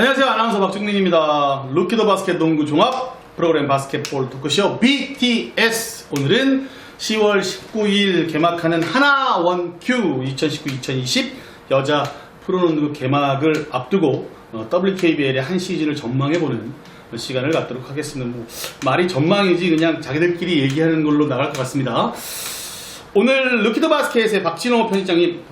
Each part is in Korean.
안녕하세요. 아나운서 박중민입니다. 루키더 바스켓 농구 종합 프로그램 바스켓볼 토크쇼 BTS. 오늘은 10월 19일 개막하는 하나 원큐 2019-2020 여자 프로농구 개막을 앞두고 어, WKBL의 한 시즌을 전망해보는 시간을 갖도록 하겠습니다. 뭐, 말이 전망이지 그냥 자기들끼리 얘기하는 걸로 나갈 것 같습니다. 오늘 루키더 바스켓의 박진호 편집장님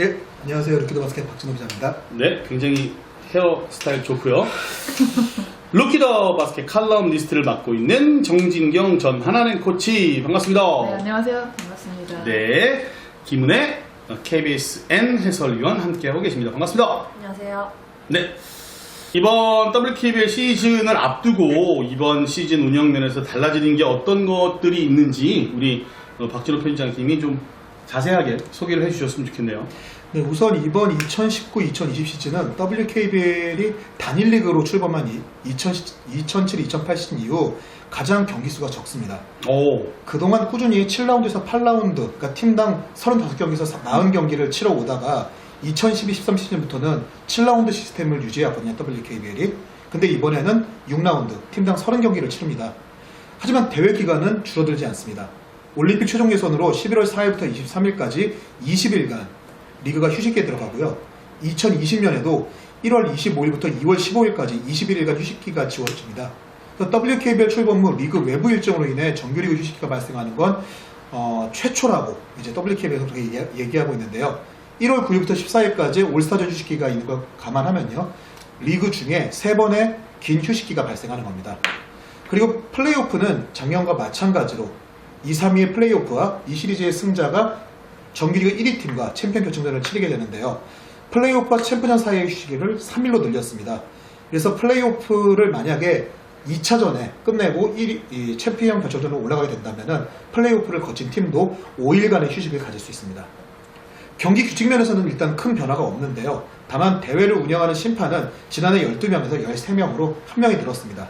예, 안녕하세요. 루키드 바스켓 박진호 기자입니다. 네, 굉장히 헤어스타일 좋고요. 루키더 바스켓 칼럼 리스트를 맡고 있는 정진경 전 하나는 코치 반갑습니다. 네, 안녕하세요. 반갑습니다. 네, 김은혜 KBSN 해설위원 함께하고 계십니다. 반갑습니다. 안녕하세요. 네. 이번 WKBL 시즌을 앞두고 이번 시즌 운영 면에서 달라지는 게 어떤 것들이 있는지 우리 어, 박진호 편집장님이 좀 자세하게 소개를 해주셨으면 좋겠네요. 네, 우선 이번 2019-2020 시즌은 WKBL이 단일 리그로 출범한 2007-2008 시즌 이후 가장 경기 수가 적습니다. 오, 그동안 꾸준히 7라운드에서 8라운드, 그러니까 팀당 35경기에서 40경기를 치러 오다가 2012-13 시즌부터는 7라운드 시스템을 유지하거든요, WKBL이. 근데 이번에는 6라운드, 팀당 30경기를 치릅니다. 하지만 대회 기간은 줄어들지 않습니다. 올림픽 최종 예선으로 11월 4일부터 23일까지 20일간 리그가 휴식기에 들어가고요. 2020년에도 1월 25일부터 2월 15일까지 21일간 휴식기가 지워집니다. WKBL 출범 후 리그 외부 일정으로 인해 정규리그 휴식기가 발생하는 건 어, 최초라고 이제 WKBL에서 그렇게 얘기- 얘기 하고 있는데요. 1월 9일부터 14일까지 올스타전 휴식기가 있는 걸 감안하면요. 리그 중에 세 번의 긴 휴식기가 발생하는 겁니다. 그리고 플레이오프는 작년과 마찬가지로 2, 3위의 플레이오프와 이 시리즈의 승자가 정규리그 1위 팀과 챔피언 결정전을 치르게 되는데요. 플레이오프와 챔피언 사이의 휴식기를 3일로 늘렸습니다. 그래서 플레이오프를 만약에 2차전에 끝내고 1위, 이 챔피언 결정전으로 올라가게 된다면 플레이오프를 거친 팀도 5일간의 휴식을 가질 수 있습니다. 경기 규칙 면에서는 일단 큰 변화가 없는데요. 다만 대회를 운영하는 심판은 지난해 12명에서 13명으로 한 명이 늘었습니다.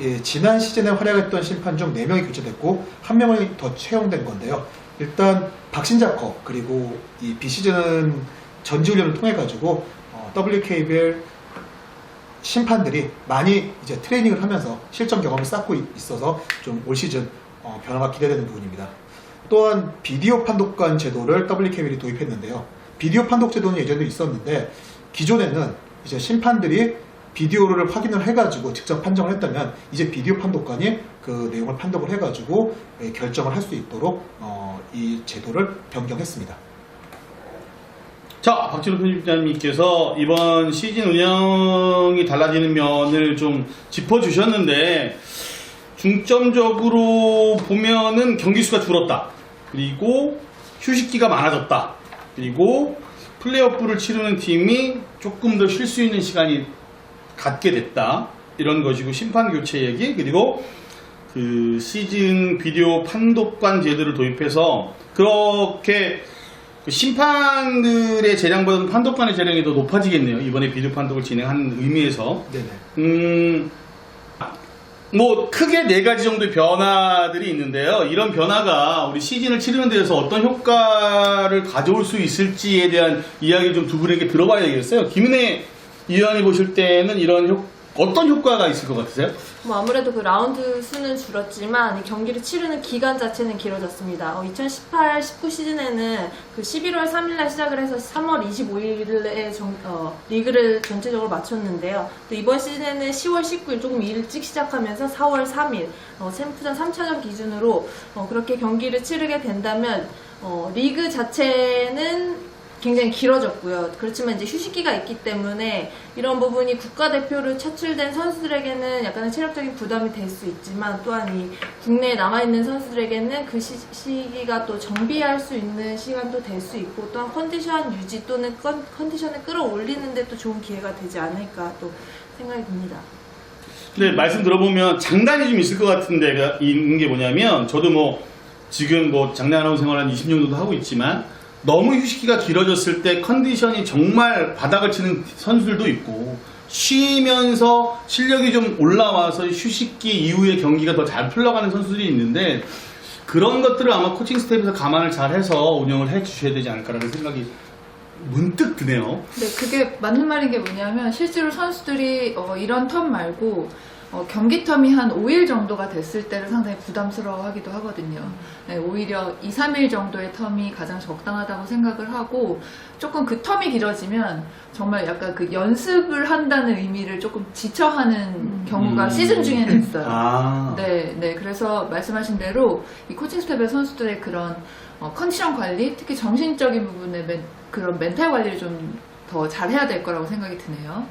예, 지난 시즌에 활약했던 심판 중 4명이 교체됐고 한 명이 더 채용된 건데요. 일단 박신자컵 그리고 이 비시즌 전지훈련을 통해 가지고 어, WKBL 심판들이 많이 이제 트레이닝을 하면서 실전 경험을 쌓고 있- 있어서 좀 올 시즌 어, 변화가 기대되는 부분입니다. 또한 비디오 판독관 제도를 WKBL이 도입했는데요. 비디오 판독 제도는 예전에도 있었는데 기존에는 이제 심판들이 비디오를 확인을 해가지고 직접 판정을 했다면 이제 비디오 판독관이 그 내용을 판독을 해가지고 예, 결정을 할 수 있도록 어, 이 제도를 변경했습니다. 자, 박진호 편집장님께서 이번 시즌 운영이 달라지는 면을 좀 짚어주셨는데, 중점적으로 보면은 경기 수가 줄었다. 그리고 휴식기가 많아졌다. 그리고 플레이오프를 치르는 팀이 조금 더 쉴 수 있는 시간이 갖게 됐다. 이런 것이고, 심판 교체 얘기, 그리고 그 시즌 비디오 판독관 제도를 도입해서 그렇게 그 심판들의 재량보다는 판독관의 재량이 더 높아지겠네요. 이번에 비디오 판독을 진행하는 의미에서. 네네. 음, 뭐, 크게 네 가지 정도의 변화들이 있는데요. 이런 변화가 우리 시즌을 치르는 데서 어떤 효과를 가져올 수 있을지에 대한 이야기 좀두 분에게 들어봐야 되겠어요. 김은혜 위원이 보실 때는 이런 효, 어떤 효과가 있을 것 같으세요? 뭐 아무래도 그 라운드 수는 줄었지만 이 경기를 치르는 기간 자체는 길어졌습니다. 2018-19 시즌에는 그 11월 3일날 시작을 해서 3월 25일에 어, 리그를 전체적으로 마쳤는데요. 또 이번 시즌에는 10월 19일 조금 일찍 시작하면서 4월 3일 어, 챔프전 3차전 기준으로 어, 그렇게 경기를 치르게 된다면 어, 리그 자체는 굉장히 길어졌고요. 그렇지만 이제 휴식기가 있기 때문에 이런 부분이 국가대표를 차출된 선수들에게는 약간의 체력적인 부담이 될 수 있지만 또한 이 국내에 남아있는 선수들에게는 그 시, 시기가 또 정비할 수 있는 시간도 될 수 있고 또한 컨디션 유지 또는 컨, 컨디션을 끌어올리는데 또 좋은 기회가 되지 않을까 또 생각이 듭니다. 근데 말씀 들어보면 장단이 좀 있을 것 같은 데가 있는 게 뭐냐면 저도 뭐 지금 뭐 아나운서 생활 한 20년 정도 하고 있지만 너무 휴식기가 길어졌을 때 컨디션이 정말 바닥을 치는 선수들도 있고 쉬면서 실력이 좀 올라와서 휴식기 이후에 경기가 더 잘 풀려가는 선수들이 있는데 그런 것들을 아마 코칭 스텝에서 감안을 잘 해서 운영을 해 주셔야 되지 않을까라는 생각이 문득 드네요. 네, 그게 맞는 말인 게 뭐냐면 실제로 선수들이 어, 이런 텀 말고 어, 경기 텀이 한 5일 정도가 됐을 때를 상당히 부담스러워 하기도 하거든요. 네, 오히려 2, 3일 정도의 텀이 가장 적당하다고 생각을 하고 조금 그 텀이 길어지면 정말 약간 그 연습을 한다는 의미를 조금 지쳐하는 경우가 음. 시즌 중에는 있어요. 아. 네, 네. 그래서 말씀하신 대로 이 코칭 스텝의 선수들의 그런 어, 컨디션 관리, 특히 정신적인 부분의 멘- 그런 멘탈 관리를 좀 더 잘해야 될 거라고 생각이 드네요.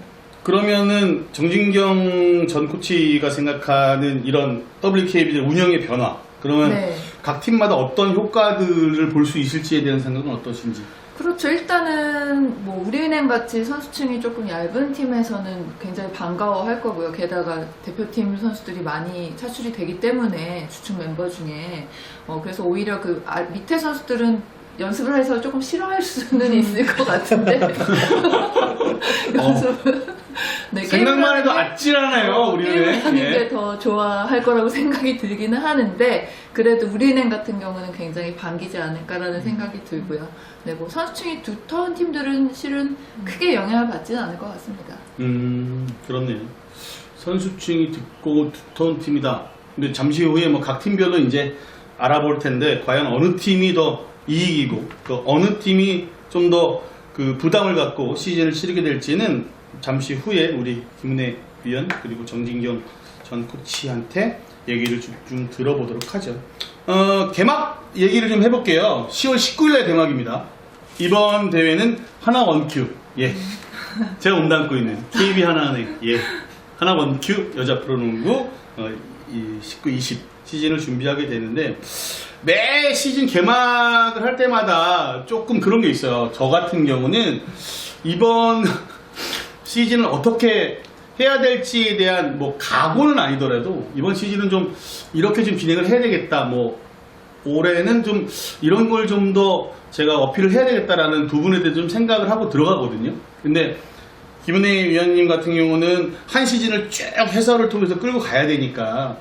그러면은 정진경 전 코치가 생각하는 이런 WKB의 운영의 변화. 그러면 네. 각 팀마다 어떤 효과들을 볼 수 있을지에 대한 생각은 어떠신지. 그렇죠. 일단은 뭐 우리은행 같이 선수층이 조금 얇은 팀에서는 굉장히 반가워할 거고요. 게다가 대표팀 선수들이 많이 차출이 되기 때문에 주축 멤버 중에 어 그래서 오히려 그 아- 밑에 선수들은 연습을 해서 조금 싫어할 수는 있을 것 같은데 연습은 네, 생각만 해도 아찔하네요, 우리는. 게임을 하는 예. 게 더 좋아할 거라고 생각이 들기는 하는데 그래도 우리은행 같은 경우는 굉장히 반기지 않을까라는 생각이 들고요. 네, 뭐 선수층이 두터운 팀들은 실은 크게 영향을 받지는 않을 것 같습니다. 음, 그렇네요. 선수층이 듣고 두터운 팀이다. 근데 잠시 후에 뭐 각 팀별로 이제 알아볼 텐데 과연 어느 팀이 더 이익이고 또 어느 팀이 좀 더 그 부담을 갖고 시즌을 치르게 될지는 잠시 후에 우리 김은혜 위원 그리고 정진경 전 코치한테 얘기를 좀, 좀 들어보도록 하죠. 어, 개막 얘기를 좀 해볼게요. 10월 19일에 개막입니다. 이번 대회는 하나 원큐. 예. 제가 몸담고 있는 KB 하나은행 예 하나 원큐 여자 프로농구 어, 이 19, 20 시즌을 준비하게 되는데 매 시즌 개막을 할 때마다 조금 그런 게 있어요. 저 같은 경우는 이번 시즌을 어떻게 해야 될지에 대한 뭐 각오는 아니더라도 이번 시즌은 좀 이렇게 좀 진행을 해야 되겠다. 뭐 올해는 좀 이런 걸 좀 더 제가 어필을 해야 되겠다라는 부분에 대해서 좀 생각을 하고 들어가거든요. 근데 김은혜 위원님 같은 경우는 한 시즌을 쭉 해설을 통해서 끌고 가야 되니까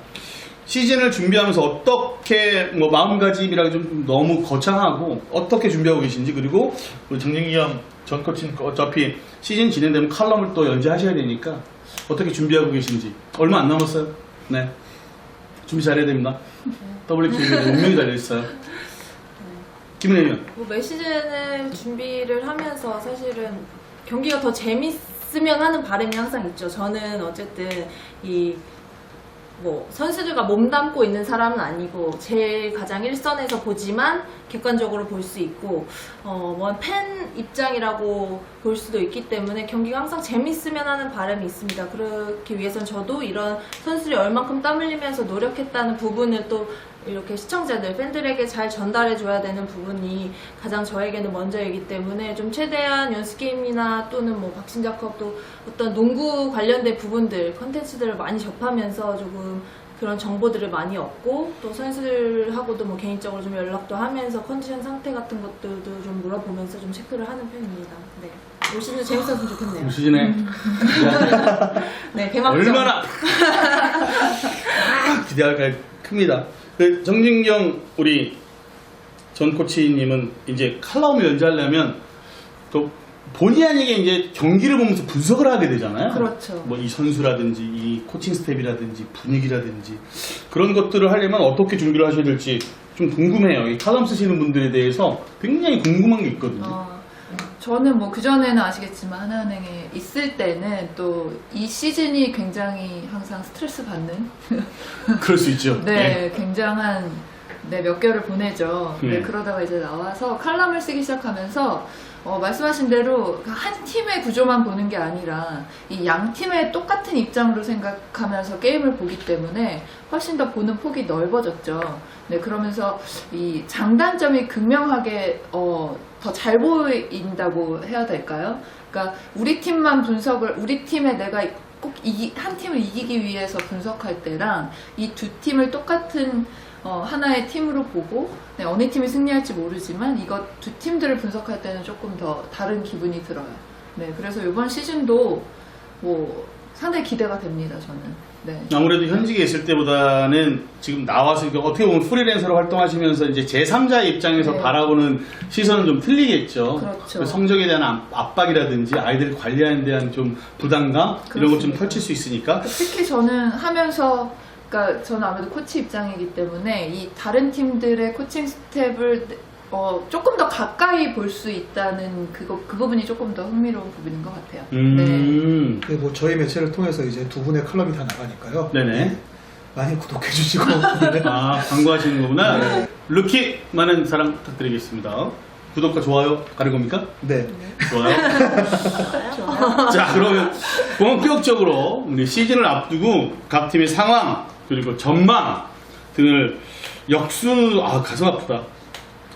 시즌을 준비하면서 어떻게 뭐 마음가짐이랑 좀 너무 거창하고 어떻게 준비하고 계신지 그리고 우리 정진경 전 코치는 어차피 시즌 진행되면 칼럼을 또 연재하셔야 되니까 어떻게 준비하고 계신지 얼마 안 남았어요. 네 준비 잘해야 됩니다. WKB에 운명이 달려 있어요. 김은혜 위원. 뭐매 시즌을 준비를 하면서 사실은 경기가 더 재밌으면 하는 바람이 항상 있죠. 저는 어쨌든 이 뭐 선수들과 몸담고 있는 사람은 아니고 제일 가장 일선에서 보지만 객관적으로 볼 수 있고 어뭐팬 입장이라고 볼 수도 있기 때문에 경기가 항상 재밌으면 하는 바람이 있습니다. 그렇기 위해선 저도 이런 선수들이 얼만큼 땀 흘리면서 노력했다는 부분을 또 이렇게 시청자들, 팬들에게 잘 전달해 줘야 되는 부분이 가장 저에게는 먼저이기 때문에 좀 최대한 연습 게임이나 또는 뭐 박신자컵도 어떤 농구 관련된 부분들, 컨텐츠들을 많이 접하면서 조금 그런 정보들을 많이 얻고 또 선수들하고도 뭐 개인적으로 좀 연락도 하면서 컨디션 상태 같은 것들도 좀 물어보면서 좀 체크를 하는 편입니다. 네. 올 시즌 재밌었으면 좋겠네요. 올 시즌에 네, 개막전. 얼마나 기대할까 큽니다. 그 정진경 우리 전 코치님은 이제 칼럼을 연재하려면 또 본의 아니게 이제 경기를 보면서 분석을 하게 되잖아요. 그렇죠. 뭐 이 선수라든지 이 코칭 스텝이라든지 분위기라든지 그런 것들을 하려면 어떻게 준비를 하셔야 될지 좀 궁금해요. 이 칼럼 쓰시는 분들에 대해서 굉장히 궁금한 게 있거든요. 어, 저는 뭐 그전에는 아시겠지만 하나은행에 있을 때는 또 이 시즌이 굉장히 항상 스트레스 받는 그럴 수 있죠. 네, 굉장한 네, 몇 개월을 보내죠. 네. 네, 그러다가 이제 나와서 칼럼을 쓰기 시작하면서 어, 말씀하신 대로 한 팀의 구조만 보는 게 아니라 이 양 팀의 똑같은 입장으로 생각하면서 게임을 보기 때문에 훨씬 더 보는 폭이 넓어졌죠. 네, 그러면서 이 장단점이 극명하게 어, 더 잘 보인다고 해야 될까요? 그러니까 우리 팀만 분석을 우리 팀에 내가 꼭 한 팀을 이기기 위해서 분석할 때랑 이 두 팀을 똑같은 어, 하나의 팀으로 보고 네, 어느 팀이 승리할지 모르지만 이것 두 팀들을 분석할 때는 조금 더 다른 기분이 들어요. 네, 그래서 이번 시즌도 뭐 상당히 기대가 됩니다. 저는. 네. 아무래도 현직에 있을 때보다는 지금 나와서 어떻게 보면 프리랜서로 활동하시면서 이제 제3자 입장에서 네. 바라보는 시선은 좀 틀리겠죠. 그렇죠. 그 성적에 대한 압- 압박이라든지 아이들 관리하는 데 대한 좀 부담감 이런 걸좀 그렇습니다. 펼칠 수 있으니까 특히 저는 하면서 그러니까 저는 아무래도 코치 입장이기 때문에 이 다른 팀들의 코칭 스텝을 어, 조금 더 가까이 볼 수 있다는 그거 그 부분이 조금 더 흥미로운 부분인 것 같아요. 네. 음. 근데 뭐 저희 매체를 통해서 이제 두 분의 칼럼이 다 나가니까요. 네네. 많이 구독해 주시고 네. 아, 광고하시는 거구나. 루키 많은 사랑 부탁드리겠습니다. 구독과 좋아요 가는 겁니까? 네. 좋아요. 자, 그러면 본격적으로 우리 시즌을 앞두고 각 팀의 상황 그리고 전망 등을 역순 아 가슴 아프다.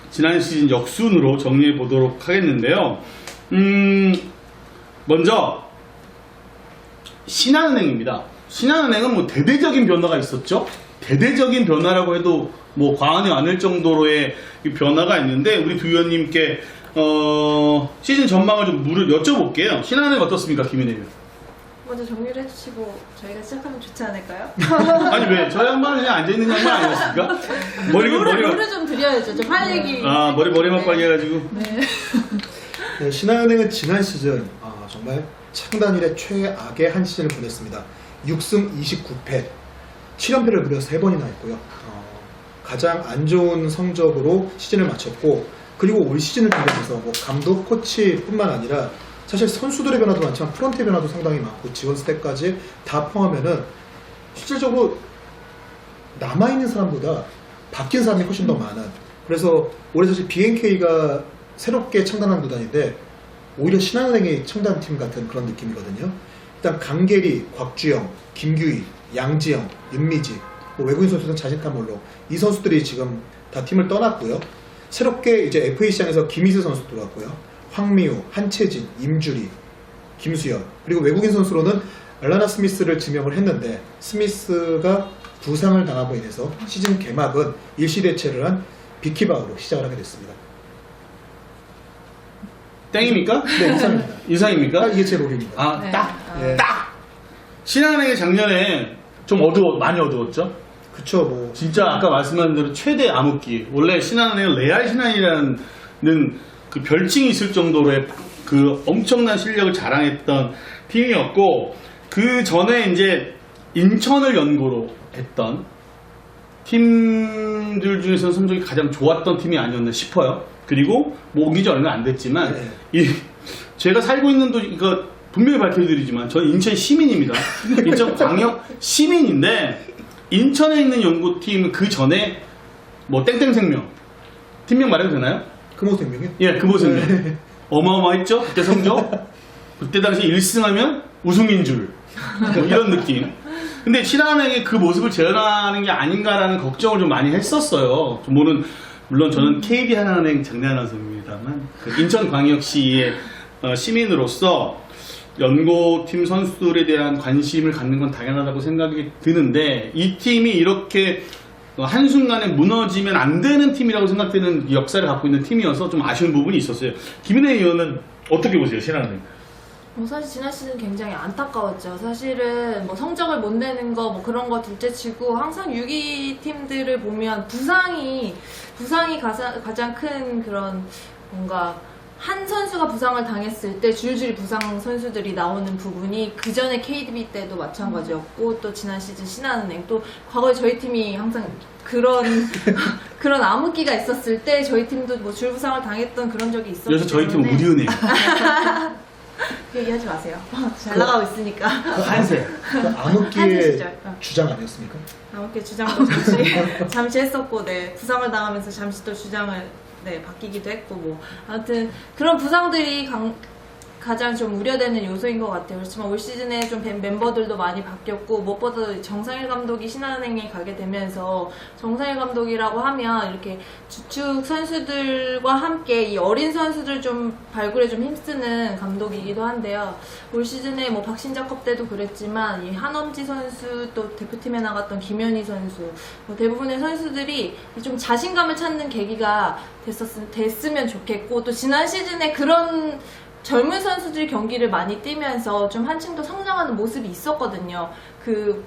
지난 시즌 역순으로 정리해 보도록 하겠는데요. 음, 먼저 신한은행입니다. 신한은행은 뭐 대대적인 변화가 있었죠. 대대적인 변화라고 해도 뭐 과언이 아닐 정도로의 이 변화가 있는데 우리 두 위원님께 어, 시즌 전망을 좀 물을 여쭤볼게요. 신한은행 어떻습니까, 김인혜 위원? 먼저 정리를 해주시고 저희가 시작하면 좋지 않을까요? 아니 왜? 저 양반은 그냥 앉아 있는 양반 아니었습니까? 머리가 룰을, 머리가 룰을 좀 드려야죠. 좀 할 얘기. 아 머리 머리만 빨개 해가지고 네. 네, 신한은행은 지난 시즌 아, 정말 창단 이래 최악의 한 시즌을 보냈습니다. 6승 29패, 7연패를 무려 3번이나 했고요. 어, 가장 안 좋은 성적으로 시즌을 마쳤고 그리고 올 시즌을 준비해서 뭐 감독, 코치뿐만 아니라 사실 선수들의 변화도 많지만 프런트의 변화도 상당히 많고 지원 스텝까지 다 포함하면은 실질적으로 남아있는 사람보다 바뀐 사람이 훨씬 더 많은 그래서 올해 사실 BNK가 새롭게 창단한 구단인데 오히려 신한은행의 창단팀 같은 그런 느낌이거든요. 일단 강계리, 곽주영, 김규희, 양지영, 윤미지 뭐 외국인 선수들은 자신감 올로 이 선수들이 지금 다 팀을 떠났고요. 새롭게 이제 FA 시장에서 김희수 선수 들어왔고요. 황미호, 한채진, 임주리, 김수현 그리고 외국인 선수로는 알라나 스미스를 지명을 했는데 스미스가 부상을 당하고 인해서 시즌 개막은 일시 대체를 한 비키바우로 시작을 하게 됐습니다. 땡입니까? 네, 이상입니다. 이상입니까? 아, 이게 제 롤입니다. 아 네. 딱 아. 예. 딱 신한은행이 작년에 좀 어두워 많이 어두웠죠. 그쵸, 뭐. 진짜 아까 말씀하신 대로 최대 암흑기. 원래 신한은행 레알 신한이라는 그 별칭이 있을 정도로의 그 엄청난 실력을 자랑했던 팀이었고 그 전에 이제 인천을 연고로 했던 팀들 중에서 성적이 가장 좋았던 팀이 아니었나 싶어요. 그리고 뭐 옮긴 지 얼마 안 됐지만 네. 이 제가 살고 있는 도 이거 분명히 밝혀드리지만 저는 인천 시민입니다. 인천 광역 시민인데 인천에 있는 연구팀은 그 전에 뭐 땡땡생명 팀명 말해도 되나요? 금호생명이요? 예, 금호생명. 네. 어마어마했죠? 그때 성적 그때 당시 1승하면 우승인 줄. 뭐 이런 느낌. 근데 신한은행의 그 모습을 재현하는 게 아닌가라는 걱정을 좀 많이 했었어요. 물론 물론 저는 KB 하나은행 장례아나운서입니다만 그 인천광역시의 어, 시민으로서 연고팀 선수들에 대한 관심을 갖는 건 당연하다고 생각이 드는데 이 팀이 이렇게 어, 한순간에 무너지면 안 되는 팀이라고 생각되는 역사를 갖고 있는 팀이어서 좀 아쉬운 부분이 있었어요. 김인혜 의원은 어떻게 보세요, 신한은행? 뭐 사실 지난 시즌 굉장히 안타까웠죠. 사실은 뭐 성적을 못 내는 거 뭐 그런 거 둘째치고 항상 6위 팀들을 보면 부상이 부상이 가장, 가장 큰 그런 뭔가 한 선수가 부상을 당했을 때 줄줄이 부상 선수들이 나오는 부분이 그 전에 KDB 때도 마찬가지였고 또 지난 시즌 신한은행 또 과거에 저희 팀이 항상 그런 그런 암흑기가 있었을 때 저희 팀도 뭐 줄 부상을 당했던 그런 적이 있었기 그래서 저희 팀은 때문에 우리은행 그 얘기하지 마세요. 잘 나가고 있으니까. 한세. 그한 암흑기의 시절. 어. 주장 아니었습니까? 아무렇게 주장도 잠시, 잠시 했었고, 네. 부상을 당하면서 잠시 또 주장을, 네, 바뀌기도 했고, 뭐. 아무튼, 그런 부상들이 강- 가장 좀 우려되는 요소인 것 같아요. 그렇지만 올 시즌에 좀 멤- 멤버들도 많이 바뀌었고, 무엇보다 정상일 감독이 신한은행에 가게 되면서, 정상일 감독이라고 하면 이렇게 주축 선수들과 함께 이 어린 선수들 좀 발굴에 좀 힘쓰는 감독이기도 한데요. 올 시즌에 뭐 박신자컵 때도 그랬지만 이 한엄지 선수 또 대표팀에 나갔던 김현희 선수 뭐 대부분의 선수들이 좀 자신감을 찾는 계기가 됐었, 됐으면 좋겠고 또 지난 시즌에 그런 젊은 선수들이 경기를 많이 뛰면서 좀 한층 더 성장하는 모습이 있었거든요. 그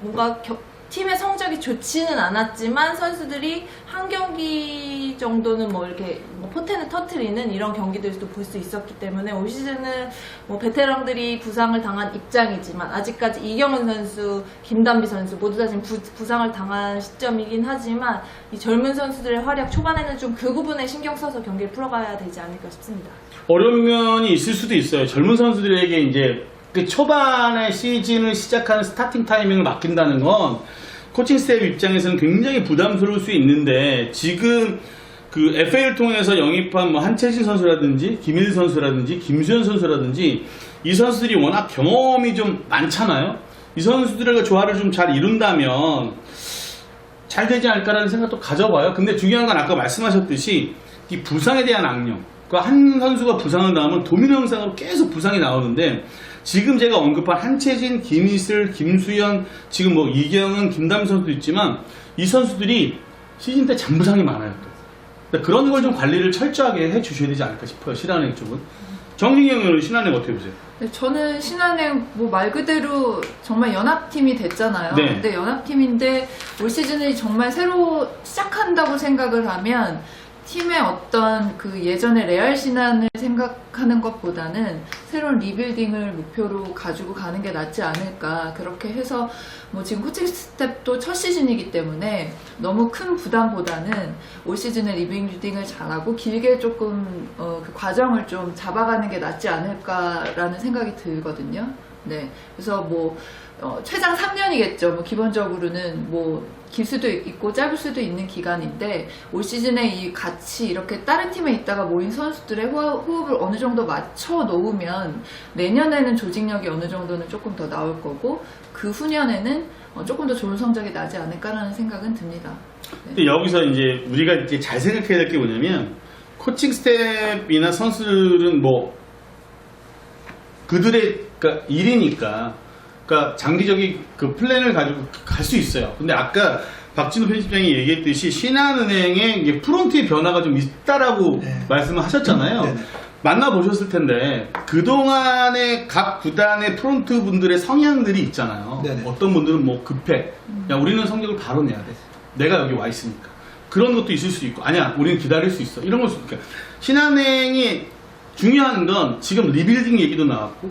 뭔가 겨- 팀의 성적이 좋지는 않았지만 선수들이 한 경기 정도는 뭐 이렇게 뭐 포텐을 터트리는 이런 경기들도 볼 수 있었기 때문에 올 시즌은 뭐 베테랑들이 부상을 당한 입장이지만 아직까지 이경은 선수, 김단비 선수 모두 다 지금 부, 부상을 당한 시점이긴 하지만 이 젊은 선수들의 활약 초반에는 좀 그 부분에 신경 써서 경기를 풀어가야 되지 않을까 싶습니다. 어려운 면이 있을 수도 있어요. 젊은 선수들에게 이제 그 초반에 시즌을 시작하는 스타팅 타이밍을 맡긴다는 건 코칭 스텝 입장에서는 굉장히 부담스러울 수 있는데 지금 그 FA를 통해서 영입한 뭐 한채진 선수라든지 김일 선수라든지 김수현 선수라든지 이 선수들이 워낙 경험이 좀 많잖아요. 이 선수들과 조화를 좀 잘 이룬다면 잘 되지 않을까라는 생각도 가져봐요. 근데 중요한 건 아까 말씀하셨듯이 이 부상에 대한 악령. 그러니까 한 선수가 부상을 나오면 도미노 형상으로 계속 부상이 나오는데 지금 제가 언급한 한채진, 김희슬, 김수현, 지금 뭐 이경은, 김담 선수도 있지만 이 선수들이 시즌 때 잔부상이 많아요. 또. 그러니까 그런 걸 좀 관리를 철저하게 해 주셔야 되지 않을까 싶어요. 신한은행 쪽은. 정진경 의원은 신한은행 어떻게 보세요? 네, 저는 신한은행 뭐 말 그대로 정말 연합팀이 됐잖아요. 네. 근데 연합팀인데 올 시즌을 정말 새로 시작한다고 생각을 하면 팀의 어떤 그 예전의 레알 신한을 생각하는 것보다는 새로운 리빌딩을 목표로 가지고 가는 게 낫지 않을까 그렇게 해서 뭐 지금 코칭 스텝도 첫 시즌이기 때문에 너무 큰 부담보다는 올 시즌에 리빌딩을 잘하고 길게 조금 어, 그 과정을 좀 잡아가는 게 낫지 않을까라는 생각이 들거든요. 네, 그래서 뭐 어, 최장 3년이겠죠. 뭐 기본적으로는 뭐 길 수도 있고 짧을 수도 있는 기간인데 올 시즌에 이 같이 이렇게 다른 팀에 있다가 모인 선수들의 호흡, 호흡을 어느 정도 맞춰 놓으면 내년에는 조직력이 어느 정도는 조금 더 나올 거고 그 후년에는 어, 조금 더 좋은 성적이 나지 않을까라는 생각은 듭니다. 근데 여기서 이제 우리가 이제 잘 생각해야 될 게 뭐냐면 코칭 스텝이나 선수들은 뭐 그들의 그러니까 일이니까 그러니까 장기적인 그 플랜을 가지고 갈 수 있어요. 근데 아까 박진우 편집장이 얘기했듯이 신한은행의 이게 프론트의 변화가 좀 있다라고 네. 말씀을 하셨잖아요. 네네. 만나보셨을 텐데 그동안의 각 구단의 프론트 분들의 성향들이 있잖아요. 네네. 어떤 분들은 뭐 급해. 야 우리는 성적을 바로 내야 돼. 내가 여기 와 있으니까. 그런 것도 있을 수 있고 아니야 우리는 기다릴 수 있어. 이런 걸수 있고 신한은행이 중요한 건 지금 리빌딩 얘기도 나왔고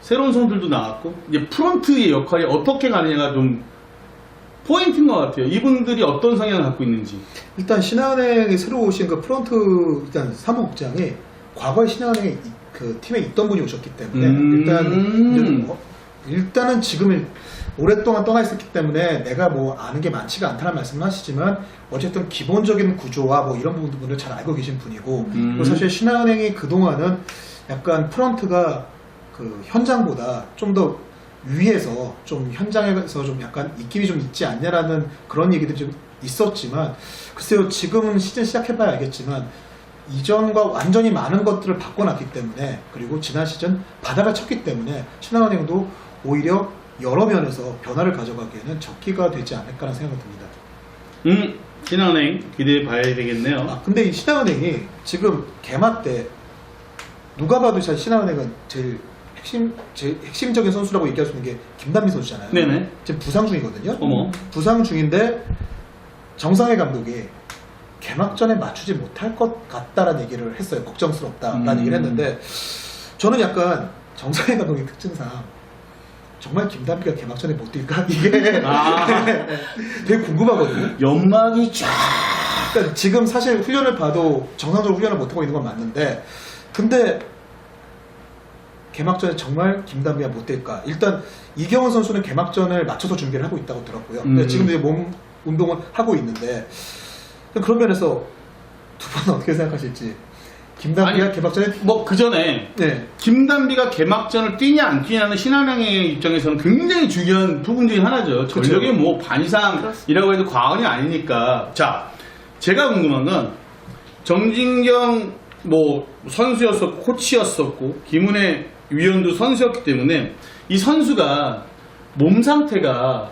새로운 선들도 나왔고 이제 프론트의 역할이 어떻게 가느냐가 좀 포인트인 것 같아요. 이분들이 어떤 성향을 갖고 있는지. 일단 신한은행에 새로 오신 그 프런트 일단 사무국장이 과거에 신한은행에 이- 그 팀에 있던 분이 오셨기 때문에 음. 일단 이제 어, 일단은 지금 오랫동안 떠나 있었기 때문에 내가 뭐 아는 게 많지가 않다는 말씀을 하시지만 어쨌든 기본적인 구조와 뭐 이런 부분들을 잘 알고 계신 분이고 음. 사실 신한은행이 그동안은 약간 프런트가 그 현장보다 좀 더 위에서 좀 현장에서 좀 약간 입김이 좀 있지 않냐라는 그런 얘기들이 좀 있었지만 글쎄요 지금은 시즌 시작해봐야 알겠지만 이전과 완전히 많은 것들을 바꿔놨기 때문에 그리고 지난 시즌 바닥을 쳤기 때문에 신한은행도 오히려 여러 면에서 변화를 가져가기에는 적기가 되지 않을까라는 생각이 듭니다. 음 신한은행 기대해 봐야 되겠네요. 아, 근데 이 신한은행이 지금 개막 때 누가 봐도 신한은행은 제일 핵심 제일 핵심적인 선수라고 얘기할 수 있는 게 김단비 선수잖아요. 네네. 지금 부상 중이거든요. 어머. 부상 중인데 정상회 감독이 개막전에 맞추지 못할 것 같다라는 얘기를 했어요. 걱정스럽다라는 음. 얘기를 했는데 저는 약간 정상회 감독의 특징상 정말 김단비가 개막전에 못 뛸까 이게 아. 되게 궁금하거든요. 연막이 쫙. 그러니까 지금 사실 훈련을 봐도 정상적으로 훈련을 못 하고 있는 건 맞는데 근데 개막전에 정말 김단비가 못 뛸까? 일단 이경원 선수는 개막전을 맞춰서 준비를 하고 있다고 들었고요. 음. 지금 이제 몸 운동을 하고 있는데 그런 면에서 두 분은 어떻게 생각하실지 김단비가 아니, 개막전에 뭐 그 전에 네 김단비가 개막전을 뛰냐 안 뛰냐는 신한은행의 입장에서는 굉장히 중요한 부분 중에 하나죠. 전력의 뭐반 이상이라고 해도 과언이 아니니까. 자, 제가 궁금한 건 정진경 뭐 선수였었고 코치였었고 김은혜 위원도 선수였기 때문에 이 선수가 몸 상태가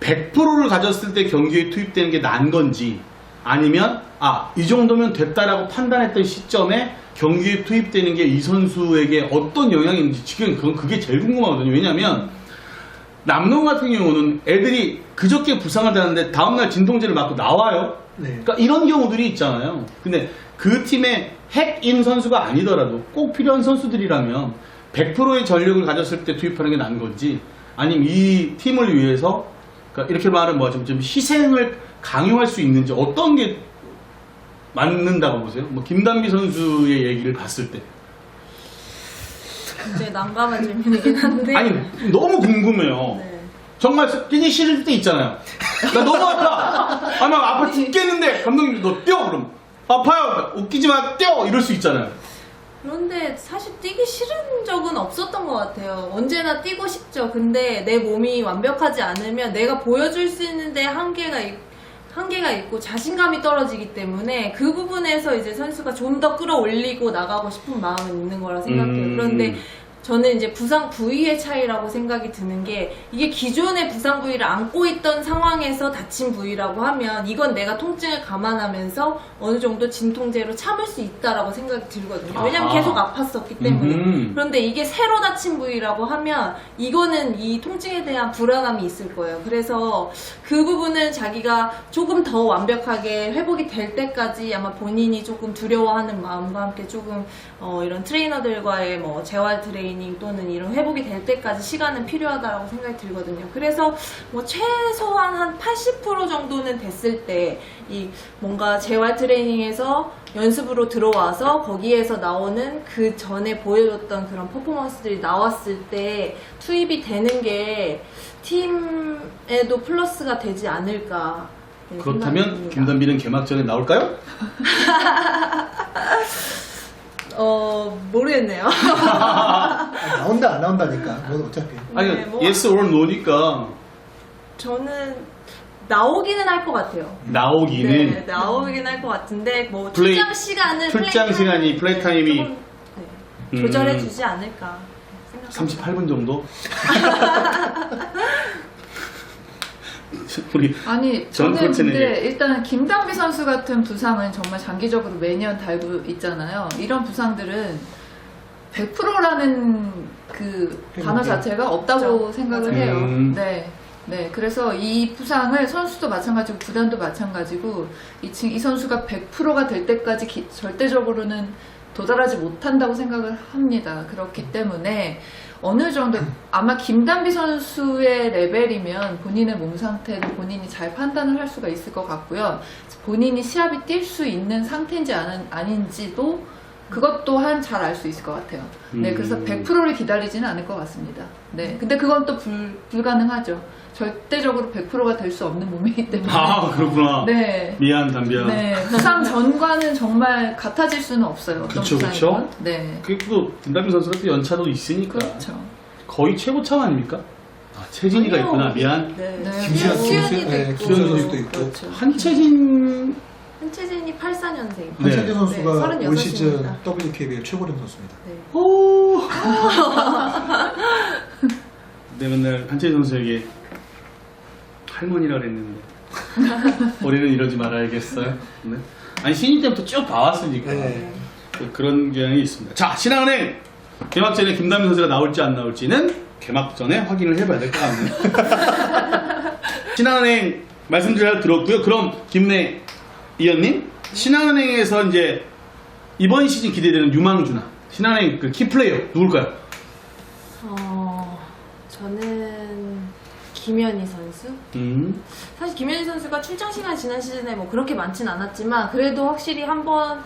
100%를 가졌을 때 경기에 투입되는 게 난 건지 아니면 아 이 정도면 됐다라고 판단했던 시점에 경기에 투입되는 게 이 선수에게 어떤 영향이 있는지 지금 그건 그게 제일 궁금하거든요. 왜냐면 남농 같은 경우는 애들이 그저께 부상을 당하는데 다음날 진통제를 맞고 나와요. 네. 그러니까 이런 경우들이 있잖아요. 근데 그 팀의 핵인 선수가 아니더라도 꼭 필요한 선수들이라면 100%의 전력을 가졌을 때 투입하는 게 나은 건지 아니면 이 팀을 위해서 그러니까 이렇게 말하면 뭐좀 좀 희생을 강요할 수 있는지 어떤 게 맞는다고 보세요? 뭐 김단비 선수의 얘기를 봤을 때 이제 난감한 질문이긴 한데. 아니 너무 궁금해요. 네. 정말 뛰기 싫을 때 있잖아요. 나 너무 아파. 아, 나 아파 죽겠는데 감독님 너 뛰어 그럼. 아파요. 웃기지 마 뛰어 이럴 수 있잖아요. 그런데 사실 뛰기 싫은 적은 없었던 것 같아요. 언제나 뛰고 싶죠. 근데 내 몸이 완벽하지 않으면 내가 보여줄 수 있는데 한계가 있, 한계가 있고 자신감이 떨어지기 때문에 그 부분에서 이제 선수가 좀 더 끌어올리고 나가고 싶은 마음은 있는 거라 생각해요. 음. 그런데 저는 이제 부상 부위의 차이라고 생각이 드는 게 이게 기존의 부상 부위를 안고 있던 상황에서 다친 부위라고 하면 이건 내가 통증을 감안하면서 어느 정도 진통제로 참을 수 있다라고 생각이 들거든요. 왜냐면 아하. 계속 아팠었기 때문에. 음흠. 그런데 이게 새로 다친 부위라고 하면 이거는 이 통증에 대한 불안함이 있을 거예요. 그래서 그 부분은 자기가 조금 더 완벽하게 회복이 될 때까지 아마 본인이 조금 두려워하는 마음과 함께 조금 어, 이런 트레이너들과의 뭐 재활 트레이닝 또는 이런 회복이 될 때까지 시간은 필요하다고 생각이 들거든요. 그래서 뭐 최소한 한 80% 정도는 됐을 때 이 뭔가 재활 트레이닝에서 연습으로 들어와서 거기에서 나오는 그 전에 보여줬던 그런 퍼포먼스들이 나왔을 때 투입이 되는 게 팀에도 플러스가 되지 않을까. 네, 그렇다면. 김단비는 개막전에 나올까요? 어 모르겠네요. 아, 나온다 안 나온다니까. 뭐 어차피. 아니 네, 뭐- yes or no니까 저는 나오기는 할 것 같아요. 나오기는 네, 나오긴 할 것 같은데 뭐 플레이- 출장 시간은 출장 플레이 시간이, 타임- 플레이 타임이 조금, 네, 음. 조절해주지 않을까. 생각합니다. 38분 정도. 우리 아니 전 저는 그렇지는 근데 일단 김당비 선수 같은 부상은 정말 장기적으로 매년 달고 있잖아요. 이런 부상들은 100%라는 그 단어? 자체가 없다고 그렇죠. 생각을 맞아요. 해요. 음. 네. 네, 그래서 이 부상을 선수도 마찬가지고 구단도 마찬가지고 이, 친- 이 선수가 100%가 될 때까지 기- 절대적으로는 도달하지 못한다고 생각을 합니다. 그렇기 때문에 어느 정도 아마 김단비 선수의 레벨이면 본인의 몸 상태도 본인이 잘 판단을 할 수가 있을 것 같고요. 본인이 시합이 뛸 수 있는 상태인지 아닌, 아닌지도 그것 또한 잘 알 수 있을 것 같아요. 네, 음. 그래서 100%를 기다리지는 않을 것 같습니다. 네, 근데 그건 또 불, 불가능하죠. 절대적으로 100%가 될 수 없는 몸이기 때문에. 아 그렇구나. 네. 미안 담비야. 네, 부상 전과는 정말 같아질 수는 없어요. 어떤 그쵸, 부상이건. 그쵸. 네. 또 김담비 선수가 또 연차도 있으니까 그렇죠. 거의 최고참 아닙니까? 아, 최진이가 아니요. 있구나 미안. 네. 네. 김수현, 수현이도 김수- 네, 있고. 김수현 선수도 있고. 그렇죠. 한채진 한채진이 84년생. 네. 한세대 선수가 네, 올 시즌 36입니다. WKBL 최고령 선수입니다. 네. 오. 네 맨날 한채진 선수에게 할머니라 그랬는데 우리는 이러지 말아야겠어요. 네. 아니 신인 때부터 쭉 봐왔으니까 네. 그- 그런 경향이 있습니다. 자 신한은행 개막전에 김담민 선수가 나올지 안 나올지는 개막 전에 확인을 해봐야 될 것 같네요. 신한은행 말씀 잘 들었고요. 그럼 김래 이현님 신한은행에서 이제 이번 시즌 기대되는 유망주나 신한은행 그 키플레이어 누굴까요? 어, 저는 김현희 선수. 음, 사실 김현희 선수가 출장 시간 지난 시즌에 뭐 그렇게 많진 않았지만 그래도 확실히 한 번,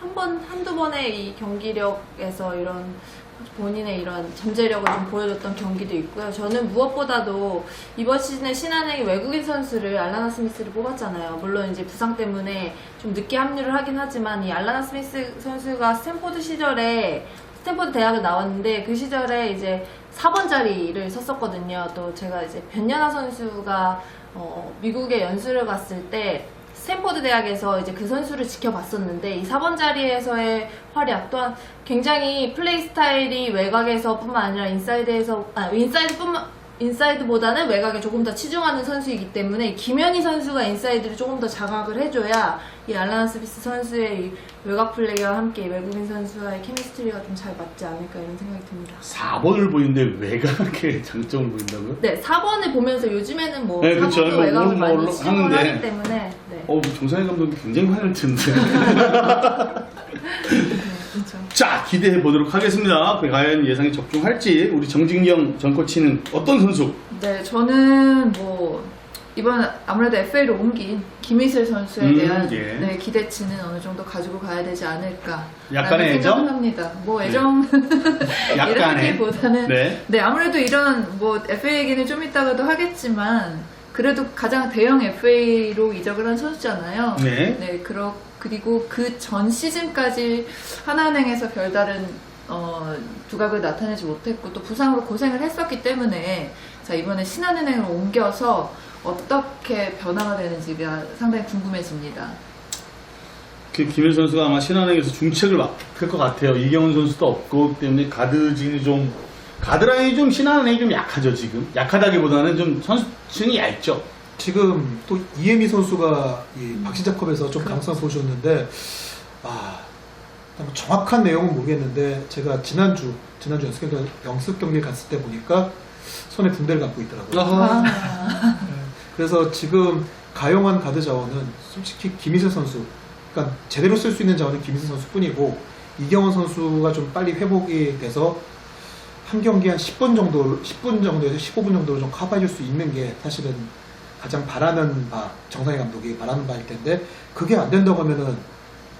한 번, 한두 번의 이 경기력에서 이런 본인의 이런 잠재력을 좀 보여줬던 경기도 있고요. 저는 무엇보다도 이번 시즌에 신한행이 외국인 선수를 알라나 스미스를 뽑았잖아요. 물론 이제 부상 때문에 좀 늦게 합류를 하긴 하지만 이 알라나 스미스 선수가 스탠포드 시절에 스탠포드 대학을 나왔는데 그 시절에 이제 4번 자리를 섰었거든요. 또 제가 이제 변연아 선수가 어, 미국에 연수를 갔을 때 스탠포드 대학에서 이제 그 선수를 지켜봤었는데 이 4번 자리에서의 활약 또한 굉장히 플레이 스타일이 외곽에서뿐만 아니라 인사이드에서 아 인사이드뿐만 인사이드보다는 외곽에 조금 더 치중하는 선수이기 때문에 이 김현희 선수가 인사이드를 조금 더 장악을 해줘야 이 알라나 스미스 선수의 이 외곽 플레이와 함께 외국인 선수와의 케미스트리가 좀 잘 맞지 않을까 이런 생각이 듭니다. 4번을 보이는데 외곽에 장점을 보인다고요? 네, 4번을 보면서 요즘에는 뭐 네, 4번도 그쵸. 뭐, 외곽을 뭐, 많이 뭐 치중을 하는데. 하기 때문에 네. 어, 정상희 감독이 굉장히 화낼 텐데. 그렇죠. 자, 기대해 보도록 하겠습니다. 그 과연 예상이 적중할지 우리 정진경 전 코치는 어떤 선수? 네, 저는 뭐 이번 아무래도 FA로 옮긴 김희슬 선수에 음, 대한 예. 네, 기대치는 어느 정도 가지고 가야 되지 않을까. 약간의 애정? 합니다. 뭐 애정 약간의. 이라기보다는 네. 네, 아무래도 이런 뭐 FA 얘기는 좀 이따가도 하겠지만 그래도 가장 대형 FA로 이적을 한 선수잖아요. 네. 네, 그러, 그리고 그 전 시즌까지 하나은행에서 별다른 어, 두각을 나타내지 못했고 또 부상으로 고생을 했었기 때문에 자 이번에 신한은행으로 옮겨서 어떻게 변화가 되는지가 상당히 궁금해집니다. 그 김일 선수가 아마 신한은행에서 중책을 맡을 것 같아요. 이경훈 선수도 없고 때문에 가드진이 좀 가드라인이 좀 신한은행이 좀 약하죠 지금. 약하다기보다는 좀 선수층이 얇죠. 지금 또 이혜미 선수가 이 박신자컵에서 좀 가능성 보여줬는데 아뭐 정확한 내용은 모르겠는데 제가 지난주 지난주 연습 경기 연습 경기 갔을 때 보니까 손에 붕대를 감고 있더라고요. 아하. 네. 그래서 지금 가용한 가드 자원은 솔직히 김희세 선수, 그러니까 제대로 쓸 수 있는 자원은 김희세 선수뿐이고 이경원 선수가 좀 빨리 회복이 돼서 한 경기 한 10분 정도, 10분 정도에서 15분 정도로 좀 커버해줄 수 있는 게 사실은 가장 바라는 바, 정상희 감독이 바라는 바일 텐데 그게 안 된다고 하면은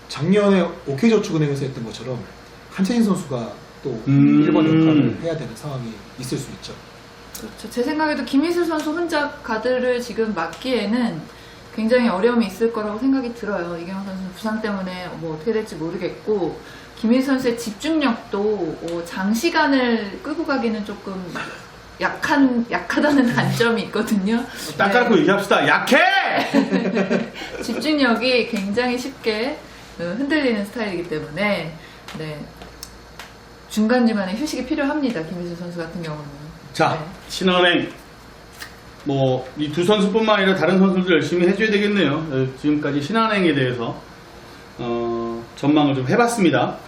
작년에 OK저축은행에서 했던 것처럼 한채인 선수가 또 음. 1번 역할을 해야 되는 상황이 있을 수 있죠. 그렇죠. 제 생각에도 김희슬 선수 혼자 가드를 지금 맡기에는 굉장히 어려움이 있을 거라고 생각이 들어요. 이경원 선수는 부상 때문에 뭐 어떻게 될지 모르겠고 김희슬 선수의 집중력도 어, 장시간을 끌고 가기는 조금 약한 약하다는 단점이 있거든요. 딱 깔고 얘기합시다. 약해! 집중력이 굉장히 쉽게 어, 흔들리는 스타일이기 때문에 네. 중간 중간에 휴식이 필요합니다. 김희슬 선수 같은 경우는. 자, 네. 신한은행 뭐 이 두 선수뿐만 아니라 다른 선수들도 열심히 해줘야 되겠네요. 어, 지금까지 신한은행에 대해서 어, 전망을 좀 해봤습니다.